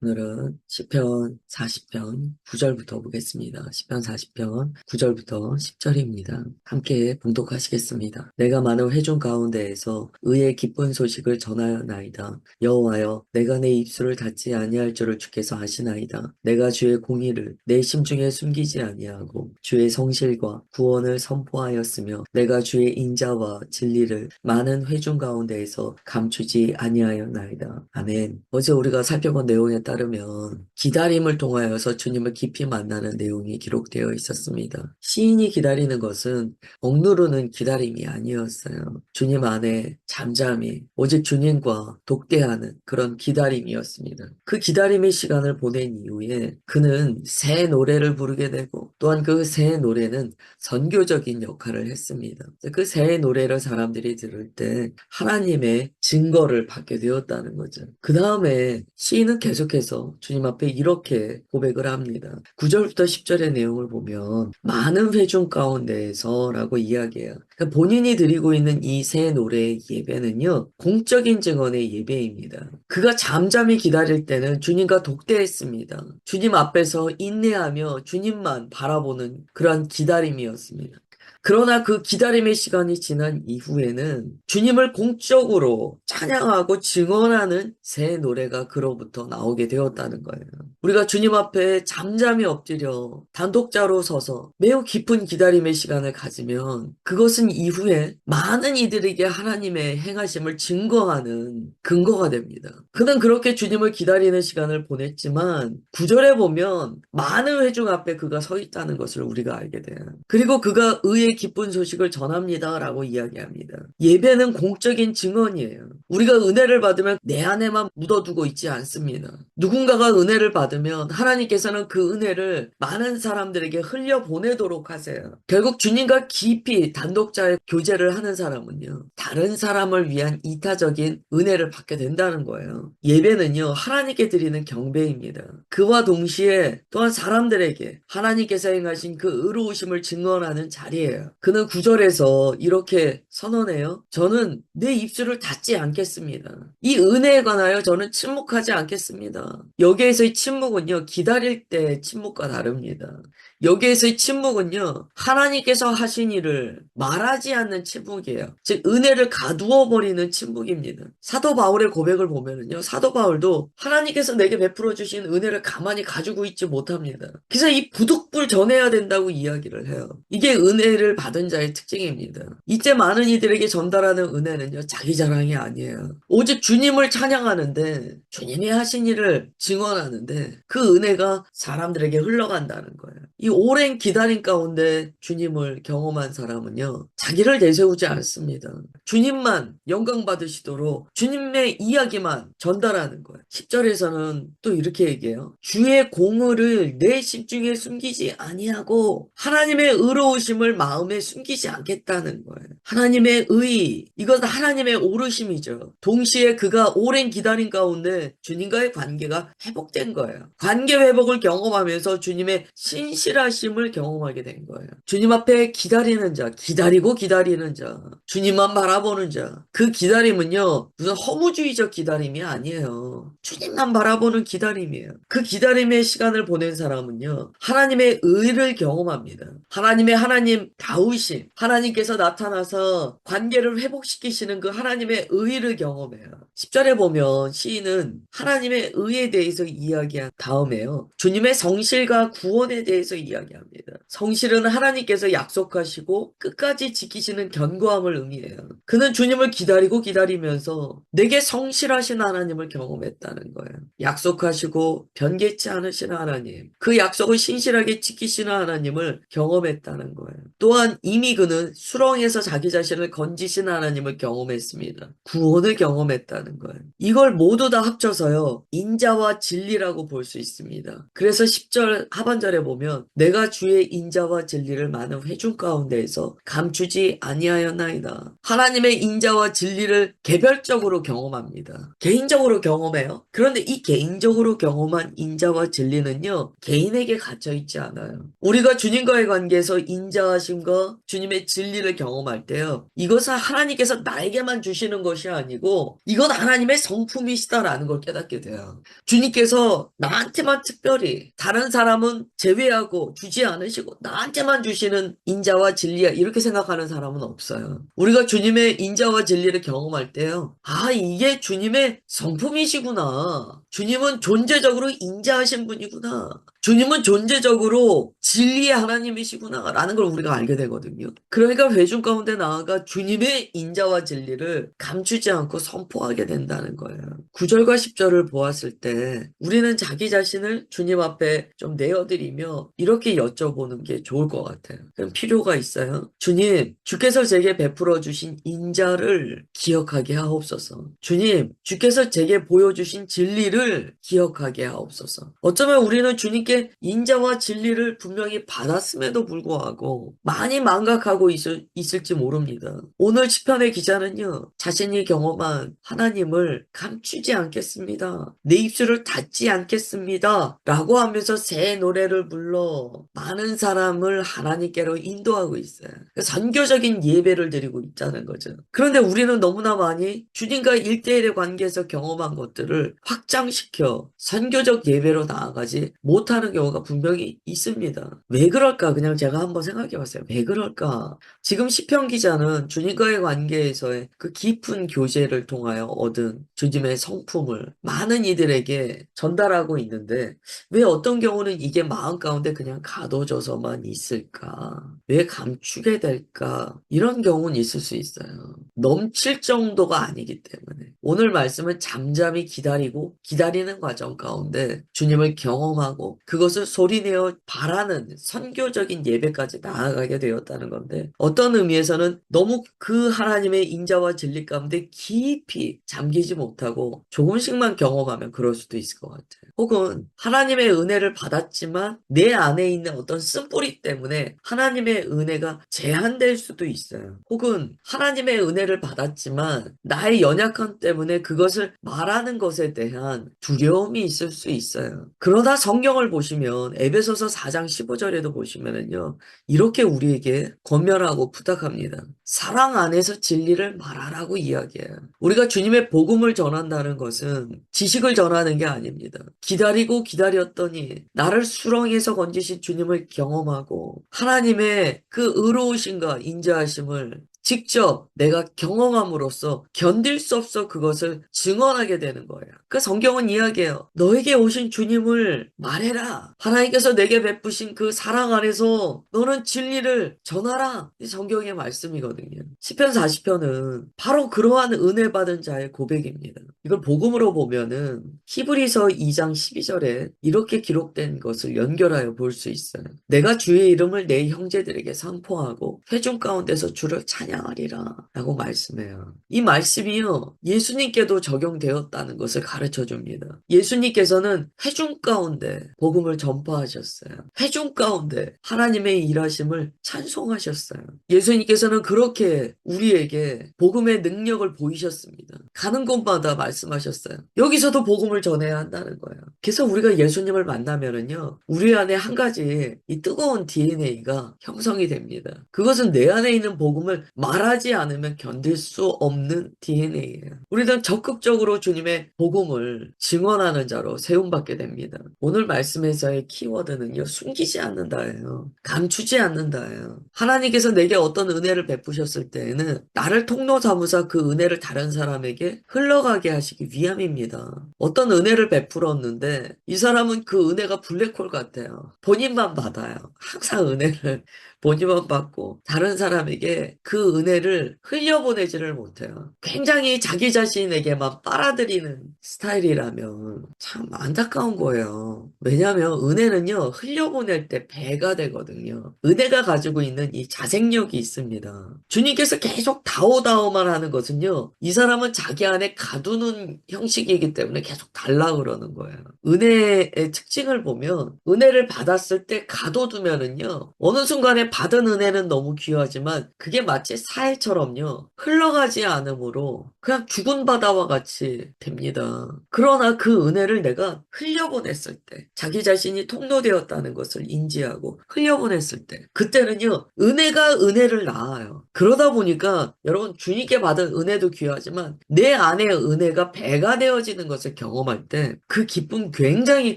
오늘은 시편 40편 9절부터 보겠습니다. 시편 40편 9절부터 10절입니다. 함께 봉독하시겠습니다. 내가 많은 회중 가운데에서 의의 기쁜 소식을 전하였나이다. 여호와여 내가 내 입술을 닫지 아니할 줄을 주께서 아시나이다. 내가 주의 공의를 내 심중에 숨기지 아니하고 주의 성실과 구원을 선포하였으며 내가 주의 인자와 진리를 많은 회중 가운데에서 감추지 아니하였나이다. 아멘. 어제 우리가 살펴본 내용에 따르면 기다림을 통하여서 주님을 깊이 만나는 내용이 기록되어 있었습니다. 시인이 기다리는 것은 억누르는 기다림이 아니었어요. 주님 안에 잠잠히 오직 주님과 독대하는 그런 기다림이었습니다. 그 기다림의 시간을 보낸 이후에 그는 새 노래를 부르게 되고 또한 그 새 노래는 선교적인 역할을 했습니다. 그 새 노래를 사람들이 들을 때 하나님의 증거를 받게 되었다는 거죠. 그 다음에 시인은 계속해서 주님 앞에 이렇게 고백을 합니다. 9절부터 10절의 내용을 보면 많은 회중 가운데에서 라고 이야기해요. 그러니까 본인이 드리고 있는 이 새 노래의 예배는요, 공적인 증언의 예배입니다. 그가 잠잠히 기다릴 때는 주님과 독대했습니다. 주님 앞에서 인내하며 주님만 바라보는 그러한 기다림이었습니다. 그러나 그 기다림의 시간이 지난 이후에는 주님을 공적으로 찬양하고 증언하는 새 노래가 그로부터 나오게 되었다는 거예요. 우리가 주님 앞에 잠잠히 엎드려 단독자로 서서 매우 깊은 기다림의 시간을 가지면 그것은 이후에 많은 이들에게 하나님의 행하심을 증거하는 근거가 됩니다. 그는 그렇게 주님을 기다리는 시간을 보냈지만 구절에 보면 많은 회중 앞에 그가 서 있다는 것을 우리가 알게 돼요. 그리고 그가 의의 기쁜 소식을 전합니다. 라고 이야기합니다. 예배는 공적인 증언이에요. 우리가 은혜를 받으면 내 안에만 묻어두고 있지 않습니다. 누군가가 은혜를 받으면 하나님께서는 그 은혜를 많은 사람들에게 흘려보내도록 하세요. 결국 주님과 깊이 단독자의 교제를 하는 사람은요. 다른 사람을 위한 이타적인 은혜를 받게 된다는 거예요. 예배는요. 하나님께 드리는 경배입니다. 그와 동시에 또한 사람들에게 하나님께서 행하신 그 의로우심을 증언하는 자리예요. 그는 구절에서 이렇게 선언해요. 저는 내 입술을 닫지 않겠습니다. 이 은혜에 관하여 저는 침묵하지 않겠습니다. 여기에서의 침묵은요, 기다릴 때 침묵과 다릅니다. 여기에서의 침묵은요, 하나님께서 하신 일을 말하지 않는 침묵이에요. 즉, 은혜를 가두어 버리는 침묵입니다. 사도 바울의 고백을 보면은요, 사도 바울도 하나님께서 내게 베풀어 주신 은혜를 가만히 가지고 있지 못합니다. 그래서 이 부득불 전해야 된다고 이야기를 해요. 이게 은혜를 받은 자의 특징입니다. 이제 많은 이들에게 전달하는 은혜는요, 자기 자랑이 아니에요. 오직 주님을 찬양하는데, 주님이 하신 일을 증언하는데, 그 은혜가 사람들에게 흘러간다는 거예요. 이 오랜 기다림 가운데 주님을 경험한 사람은요, 자기를 내세우지 않습니다. 주님만 영광 받으시도록 주님의 이야기만 전달하는 거예요. 10절에서는 또 이렇게 얘기해요. 주의 공의를 내 심중에 숨기지 아니하고 하나님의 의로우심을 마음 에 숨기지 않겠다는 거예요. 하나님의 의, 이건 하나님의 오르심이죠. 동시에 그가 오랜 기다림 가운데 주님과의 관계가 회복된 거예요. 관계 회복을 경험하면서 주님의 신실하심을 경험하게 된 거예요. 주님 앞에 기다리는 자, 기다리고 기다리는 자, 주님만 바라보는 자. 그 기다림은요, 무슨 허무주의적 기다림이 아니에요. 주님만 바라보는 기다림이에요. 그 기다림의 시간을 보낸 사람은요, 하나님의 의를 경험합니다. 하나님의 하나님 다우심, 하나님께서 나타나서 관계를 회복시키시는 그 하나님의 의를 경험해요. 10절에 보면 시인은 하나님의 의에 대해서 이야기한 다음에요. 주님의 성실과 구원에 대해서 이야기합니다. 성실은 하나님께서 약속하시고 끝까지 지키시는 견고함을 의미해요. 그는 주님을 기다리고 기다리면서 내게 성실하신 하나님을 경험했다는 거예요. 약속하시고 변개치 않으신 하나님, 그 약속을 신실하게 지키시는 하나님을 경험했다는 거예요. 또한 이미 그는 수렁에서 자기 자신을 건지신 하나님을 경험했습니다. 구원을 경험했다는 거예요. 이걸 모두 다 합쳐서요, 인자와 진리라고 볼볼수 있습니다. 그래서 10절 하반절에 보면 내가 주의 인자와 진리를 많은 회중 가운데에서 감추지 아니하였나이다. 하나님의 인자와 진리를 개별적으로 경험합니다. 개인적으로 경험해요. 그런데 이 개인적으로 경험한 인자와 진리는요. 개인에게 갇혀 있지 않아요. 우리가 주님과의 관계에서 인자하심과 주님의 진리를 경험할 때요. 이것은 하나님께서 나에게만 주시는 것이 아니고 이건 하나님의 성품이시다라는 걸 깨닫게 돼요. 주님께서 나한테만 특별히 다른 사람은 제외하고 주지 않으시고 나한테만 주시는 인자와 진리야 이렇게 생각하는 사람은 없어요. 우리가 주님의 인자와 진리를 경험할 때요. 아 이게 주님의 성품이시구나. 주님은 존재적으로 인자하신 분이구나. 주님은 존재적으로 진리의 하나님이시구나 라는 걸 우리가 알게 되거든요. 그러니까 회중 가운데 나아가 주님의 인자와 진리를 감추지 않고 선포하게 된다는 거예요. 9절과 10절을 보았을 때 우리는 자기 자신을 주님 앞에 좀 내어드리며 이렇게 여쭤보는 게 좋을 것 같아요. 그럼 필요가 있어요. 주님, 주께서 제게 베풀어 주신 인자를 기억하게 하옵소서. 주님, 주께서 제게 보여주신 진리를 기억하게 하옵소서. 어쩌면 우리는 주님 께 인자와 진리를 분명히 받았음에도 불구하고 많이 망각하고 있을, 있을지 모릅니다. 오늘 시편의 기자는요, 자신이 경험한 하나님을 감추지 않겠습니다. 내 입술을 닫지 않겠습니다. 라고 하면서 새 노래를 불러 많은 사람을 하나님께로 인도하고 있어요. 그러니까 선교적인 예배를 드리고 있다는 거죠. 그런데 우리는 너무나 많이 주님과 일대일의 관계에서 경험한 것들을 확장시켜 선교적 예배로 나아가지 못하는 경우가 분명히 있습니다. 왜 그럴까? 그냥 제가 한번 생각해 봤어요. 왜 그럴까? 지금 시편 기자는 주님과의 관계에서의 그 깊은 교제를 통하여 얻은 주님의 성품을 많은 이들에게 전달하고 있는데 왜 어떤 경우는 이게 마음 가운데 그냥 가둬져서만 있을까? 왜 감추게 될까? 이런 경우는 있을 수 있어요. 넘칠 정도가 아니기 때문에. 오늘 말씀은 잠잠히 기다리고 기다리는 과정 가운데 주님을 경험하고 그것을 소리내어 바라는 선교적인 예배까지 나아가게 되었다는 건데 어떤 의미에서는 너무 그 하나님의 인자와 진리 가운데 깊이 잠기지 못하고 조금씩만 경험하면 그럴 수도 있을 것 같아요. 혹은 하나님의 은혜를 받았지만 내 안에 있는 어떤 쓴뿌리 때문에 하나님의 은혜가 제한될 수도 있어요. 혹은 하나님의 은혜를 받았지만 나의 연약함 때문에 그것을 말하는 것에 대한 두려움이 있을 수 있어요. 그러나 성경을 보 시면 에베소서 4장 15절에도 보시면은요. 이렇게 우리에게 권면하고 부탁합니다. 사랑 안에서 진리를 말하라고 이야기해요. 우리가 주님의 복음을 전한다는 것은 지식을 전하는 게 아닙니다. 기다리고 기다렸더니 나를 수렁에서 건지신 주님을 경험하고 하나님의 그 의로우심과 인자하심을 직접 내가 경험함으로써 견딜 수 없어 그것을 증언하게 되는 거예요. 그 성경은 이야기해요. 너에게 오신 주님을 말해라. 하나님께서 내게 베푸신 그 사랑 안에서 너는 진리를 전하라. 이 성경의 말씀이거든요. 10편 40편은 바로 그러한 은혜 받은 자의 고백입니다. 이걸 복음으로 보면은 히브리서 2장 12절에 이렇게 기록된 것을 연결하여 볼 수 있어요. 내가 주의 이름을 내 형제들에게 선포하고 회중 가운데서 주를 찬양 하리라 라고 말씀해요. 이 말씀이요 예수님께도 적용되었다는 것을 가르쳐 줍니다. 예수님께서는 회중 가운데 복음을 전파하셨어요. 회중 가운데 하나님의 일하심을 찬송하셨어요. 예수님께서는 그렇게 우리에게 복음의 능력을 보이셨습니다. 가는 곳마다 말씀하셨어요. 여기서도 복음을 전해야 한다는 거예요. 그래서 우리가 예수님을 만나면은요, 우리 안에 한 가지 이 뜨거운 DNA가 형성이 됩니다. 그것은 내 안에 있는 복음을 말하지 않으면 견딜 수 없는 DNA예요. 우리는 적극적으로 주님의 복음을 증언하는 자로 세움받게 됩니다. 오늘 말씀에서의 키워드는요, 숨기지 않는다예요. 감추지 않는다예요. 하나님께서 내게 어떤 은혜를 베푸셨을 때에는 나를 통로 삼으사 그 은혜를 다른 사람에게 흘러가게 하시기 위함입니다. 어떤 은혜를 베풀었는데 이 사람은 그 은혜가 블랙홀 같아요. 본인만 받아요. 항상 은혜를 본인만 받고 다른 사람에게 그 은혜를 흘려보내지를 못해요. 굉장히 자기 자신에게만 빨아들이는 스타일이라면 참 안타까운 거예요. 왜냐하면 은혜는요 흘려보낼 때 배가 되거든요. 은혜가 가지고 있는 이 자생력이 있습니다. 주님께서 계속 다오다오만 하는 것은요 이 사람은 자기 안에 가두는 형식이기 때문에 계속 달라 그러는 거예요. 은혜의 특징을 보면 은혜를 받았을 때 가둬두면은요 어느 순간에 받은 은혜는 너무 귀하지만 그게 마치 사해처럼요 흘러가지 않으므로 그냥 죽은 바다와 같이 됩니다. 그러나 그 은혜를 내가 흘려보냈을 때 자기 자신이 통로되었다는 것을 인지하고 흘려보냈을 때 그때는요 은혜가 은혜를 낳아요. 그러다 보니까 여러분 주님께 받은 은혜도 귀하지만 내 안에 은혜가 배가 되어지는 것을 경험할 때 그 기쁨 굉장히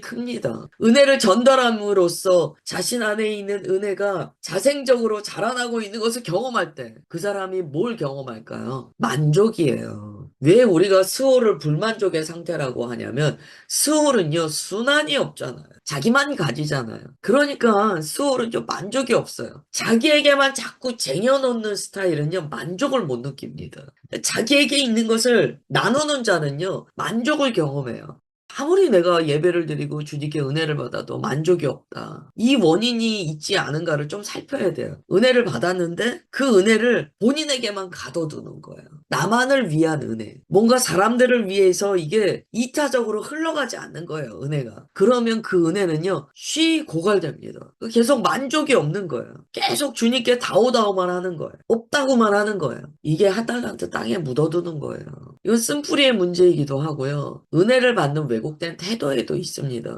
큽니다. 은혜를 전달함으로써 자신 안에 있는 은혜가 자 생적으로 자라나고 있는 것을 경험할 때 그 사람이 뭘 경험할까요? 만족이에요. 왜 우리가 스올을 불만족의 상태라고 하냐면 스올은요 순환이 없잖아요. 자기만 가지잖아요. 그러니까 스올은요 만족이 없어요. 자기에게만 자꾸 쟁여놓는 스타일은요 만족을 못 느낍니다. 자기에게 있는 것을 나누는 자는요 만족을 경험해요. 아무리 내가 예배를 드리고 주님께 은혜를 받아도 만족이 없다. 이 원인이 있지 않은가를 좀 살펴야 돼요. 은혜를 받았는데 그 은혜를 본인에게만 가둬두는 거예요. 나만을 위한 은혜. 뭔가 사람들을 위해서 이게 이타적으로 흘러가지 않는 거예요. 은혜가. 그러면 그 은혜는요. 쉬 고갈됩니다. 계속 만족이 없는 거예요. 계속 주님께 다오다오만 하는 거예요. 없다고만 하는 거예요. 이게 한 달란트 땅에 묻어두는 거예요. 이건 쓴뿌리의 문제이기도 하고요. 은혜를 받는 왜곡된 태도에도 있습니다.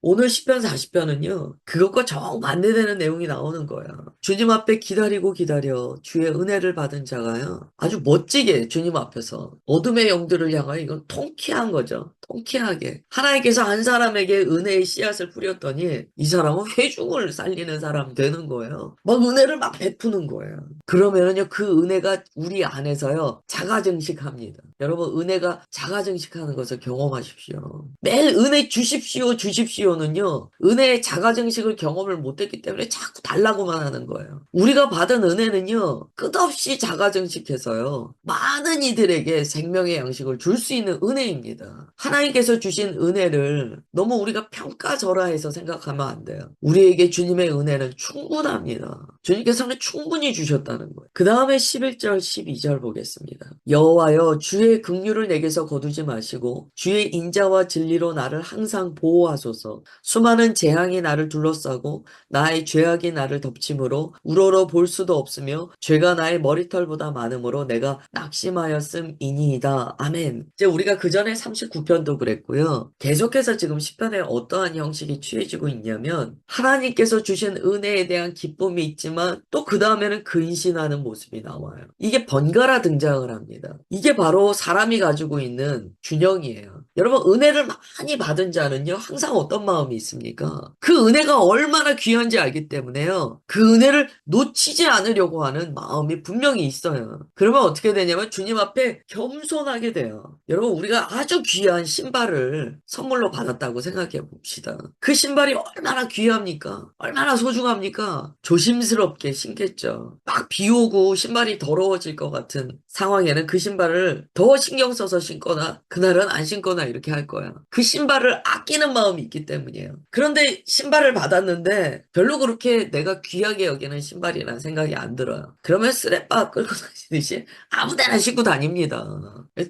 오늘 10편 40편은요. 그것과 정 반대되는 내용이 나오는 거예요. 주님 앞에 기다리고 기다려 주의 은혜를 받은 자가요. 아주 멋지게 주님 앞에서 어둠의 영들을 향하여 이건 통쾌한 거죠. 통쾌하게. 하나님께서 한 사람에게 은혜의 씨앗을 뿌렸더니 이 사람은 회중을 살리는 사람 되는 거예요. 막 은혜를 막 베푸는 거예요. 그러면은요, 그 은혜가 우리 안에서요, 자가증식합니다. 여러분, 은혜가 자가증식하는 것을 경험하십시오. 매일 은혜 주십시오, 주십시오는요, 은혜의 자가증식을 경험을 못했기 때문에 자꾸 달라고만 하는 거예요. 우리가 받은 은혜는요, 끝없이 자가증식해서요, 많은 이들에게 생명의 양식을 줄 수 있는 은혜입니다. 하나님께서 주신 은혜를 너무 우리가 평가절하해서 생각하면 안 돼요. 우리에게 주님의 은혜는 충분합니다. 주님께서는 충분히 주셨다는 거예요. 그 다음에 11절, 12절 보겠습니다. 여호와여 주의 긍휼을 내게서 거두지 마시고 주의 인자와 진리로 나를 항상 보호하소서. 수많은 재앙이 나를 둘러싸고 나의 죄악이 나를 덮침으로 우러러 볼 수도 없으며 죄가 나의 머리털보다 많으므로 내가 낙심하였음이니이다. 아멘. 이제 우리가 그 전에 39편 도 그랬고요. 계속해서 지금 10편에 어떠한 형식이 취해지고 있냐면 하나님께서 주신 은혜에 대한 기쁨이 있지만 또 그 다음에는 근신하는 모습이 나와요. 이게 번갈아 등장을 합니다. 이게 바로 사람이 가지고 있는 균형이에요. 여러분 은혜를 많이 받은 자는요 항상 어떤 마음이 있습니까? 그 은혜가 얼마나 귀한지 알기 때문에요. 그 은혜를 놓치지 않으려고 하는 마음이 분명히 있어요. 그러면 어떻게 되냐면 주님 앞에 겸손하게 돼요. 여러분 우리가 아주 귀한 신발을 선물로 받았다고 생각해 봅시다. 그 신발이 얼마나 귀합니까? 얼마나 소중합니까? 조심스럽게 신겠죠. 막 비 오고 신발이 더러워질 것 같은 상황에는 그 신발을 더 신경 써서 신거나 그날은 안 신거나 이렇게 할 거야. 그 신발을 아끼는 마음이 있기 때문이에요. 그런데 신발을 받았는데 별로 그렇게 내가 귀하게 여기는 신발이라는 생각이 안 들어요. 그러면 쓰레빠 끌고 다니듯이 아무 데나 신고 다닙니다.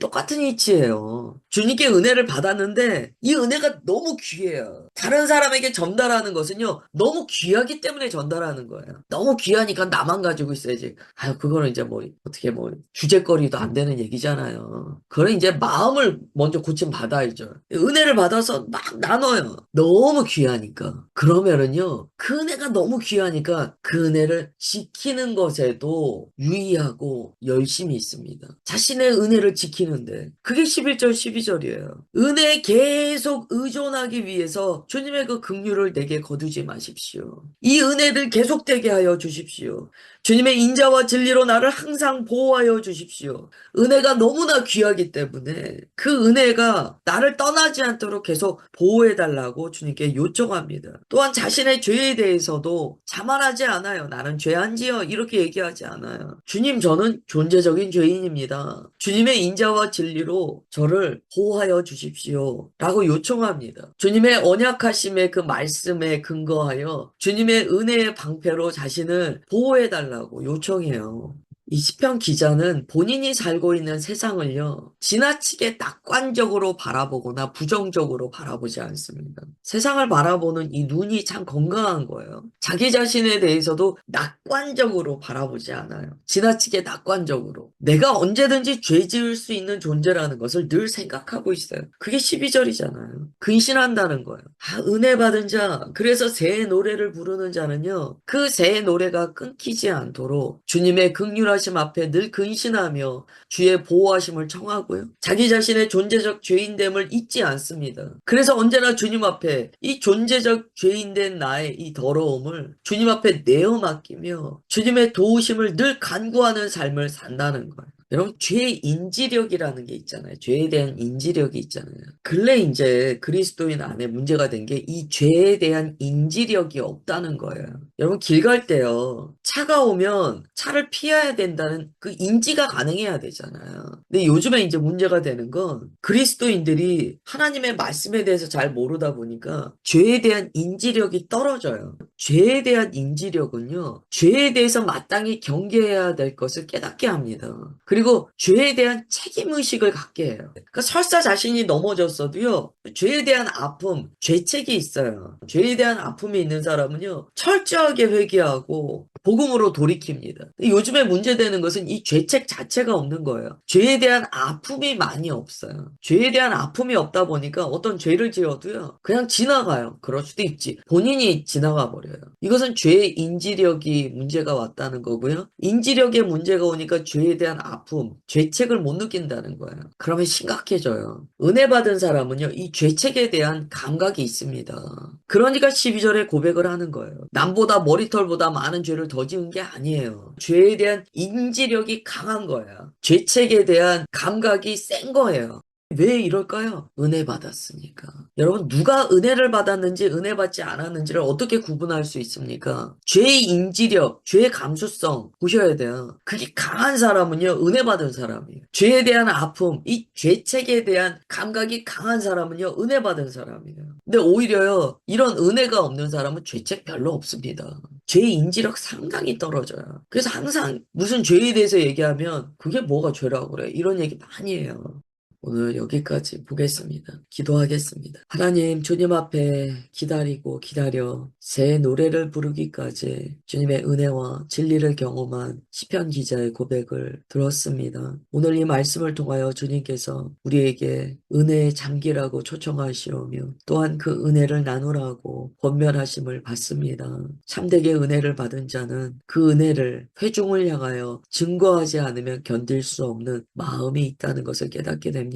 똑같은 이치예요. 주님께 은혜를 받았는데 이 은혜가 너무 귀해요. 다른 사람에게 전달하는 것은요. 너무 귀하기 때문에 전달하는 거예요. 너무 귀하니까 나만 가지고 있어야지. 아유 그거는 이제 뭐 어떻게 뭐 주제 거리도 안 되는 얘기잖아요. 그건 이제 마음을 먼저 고침 받아야죠. 은혜를 받아서 막 나눠요. 너무 귀하니까. 그러면은요. 그 은혜가 너무 귀하니까 그 은혜를 지키는 것에도 유의하고 열심히 있습니다. 자신의 은혜를 지키는데 그게 11절 12절이에요. 은혜에 계속 의존하기 위해서 주님의 그 긍휼을 내게 거두지 마십시오. 이 은혜를 계속되게 하여 주십시오. 주님의 인자와 진리로 나를 항상 보호하여 주십시오. 주십시오. 은혜가 너무나 귀하기 때문에 그 은혜가 나를 떠나지 않도록 계속 보호해달라고 주님께 요청합니다. 또한 자신의 죄에 대해서도 자만하지 않아요. 나는 죄한지요. 이렇게 얘기하지 않아요. 주님, 저는 존재적인 죄인입니다. 주님의 인자와 진리로 저를 보호하여 주십시오. 라고 요청합니다. 주님의 언약하심의 그 말씀에 근거하여 주님의 은혜의 방패로 자신을 보호해달라고 요청해요. 이 시편 기자는 본인이 살고 있는 세상을요, 지나치게 낙관적으로 바라보거나 부정적으로 바라보지 않습니다. 세상을 바라보는 이 눈이 참 건강한 거예요. 자기 자신에 대해서도 낙관적으로 바라보지 않아요. 지나치게 낙관적으로. 내가 언제든지 죄 지을 수 있는 존재라는 것을 늘 생각하고 있어요. 그게 12절이잖아요. 근신한다는 거예요. 아, 은혜 받은 자, 그래서 새 노래를 부르는 자는요, 그 새 노래가 끊기지 않도록 주님의 극률하 심 앞에 늘 근신하며 주의 보호하심을 청하고요. 자기 자신의 존재적 죄인됨을 잊지 않습니다. 그래서 언제나 주님 앞에 이 존재적 죄인된 나의 이 더러움을 주님 앞에 내어 맡기며 주님의 도우심을 늘 간구하는 삶을 산다는 거예요. 여러분 죄의 인지력이라는 게 있잖아요. 죄에 대한 인지력이 있잖아요. 근래 이제 그리스도인 안에 문제가 된 게 이 죄에 대한 인지력이 없다는 거예요. 여러분 길 갈 때요. 차가 오면 차를 피해야 된다는 그 인지가 가능해야 되잖아요. 근데 요즘에 이제 문제가 되는 건 그리스도인들이 하나님의 말씀에 대해서 잘 모르다 보니까 죄에 대한 인지력이 떨어져요. 죄에 대한 인지력은요. 죄에 대해서 마땅히 경계해야 될 것을 깨닫게 합니다. 그리고 죄에 대한 책임의식을 갖게 해요. 그러니까 설사 자신이 넘어졌어도요, 죄에 대한 아픔, 죄책이 있어요. 죄에 대한 아픔이 있는 사람은요, 철저하게 회개하고, 복음으로 돌이킵니다. 요즘에 문제되는 것은 이 죄책 자체가 없는 거예요. 죄에 대한 아픔이 많이 없어요. 죄에 대한 아픔이 없다 보니까 어떤 죄를 지어도요, 그냥 지나가요. 그럴 수도 있지. 본인이 지나가 버려요. 이것은 죄의 인지력이 문제가 왔다는 거고요. 인지력에 문제가 오니까 죄에 대한 아픔, 죄책을 못 느낀다는 거예요. 그러면 심각해져요. 은혜 받은 사람은요, 이 죄책에 대한 감각이 있습니다. 그러니까 12절에 고백을 하는 거예요. 남보다 머리털보다 많은 죄를 더 지은 게 아니에요. 죄에 대한 인지력이 강한 거예요. 죄책에 대한 감각이 센 거예요. 왜 이럴까요? 은혜 받았으니까. 여러분, 누가 은혜를 받았는지, 은혜 받지 않았는지를 어떻게 구분할 수 있습니까? 죄의 인지력, 죄의 감수성 보셔야 돼요. 그게 강한 사람은요, 은혜 받은 사람이에요. 죄에 대한 아픔, 이 죄책에 대한 감각이 강한 사람은요, 은혜 받은 사람이에요. 근데 오히려요, 이런 은혜가 없는 사람은 죄책 별로 없습니다. 죄의 인지력 상당히 떨어져요. 그래서 항상 무슨 죄에 대해서 얘기하면 그게 뭐가 죄라고 그래. 이런 얘기 많이 해요. 오늘 여기까지 보겠습니다. 기도하겠습니다. 하나님, 주님 앞에 기다리고 기다려 새 노래를 부르기까지 주님의 은혜와 진리를 경험한 시편 기자의 고백을 들었습니다. 오늘 이 말씀을 통하여 주님께서 우리에게 은혜의 잠기라고 초청하시오며 또한 그 은혜를 나누라고 권면하심을 받습니다. 참되게 은혜를 받은 자는 그 은혜를 회중을 향하여 증거하지 않으면 견딜 수 없는 마음이 있다는 것을 깨닫게 됩니다.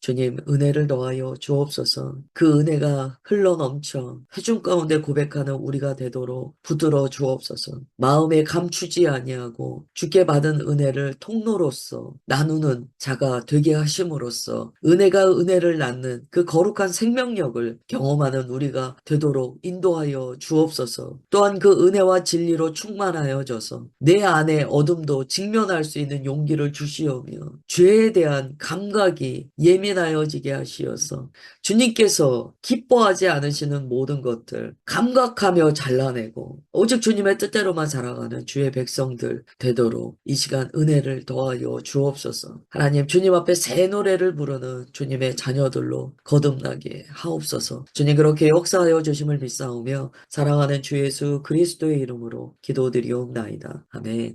주님 은혜를 더하여 주옵소서. 그 은혜가 흘러 넘쳐 회중 가운데 고백하는 우리가 되도록 부드러 주옵소서. 마음에 감추지 아니하고 주께 받은 은혜를 통로로서 나누는 자가 되게 하심으로써 은혜가 은혜를 낳는 그 거룩한 생명력을 경험하는 우리가 되도록 인도하여 주옵소서. 또한 그 은혜와 진리로 충만하여져서 내 안에 어둠도 직면할 수 있는 용기를 주시오며 죄에 대한 감각 이 예민하여지게 하시어서 주님께서 기뻐하지 않으시는 모든 것들 감각하며 잘라내고 오직 주님의 뜻대로만 살아가는 주의 백성들 되도록 이 시간 은혜를 더하여 주옵소서. 하나님 주님 앞에 새 노래를 부르는 주님의 자녀들로 거듭나게 하옵소서. 주님 그렇게 역사하여 주심을 믿사오며 사랑하는 주 예수 그리스도의 이름으로 기도드리옵나이다. 아멘.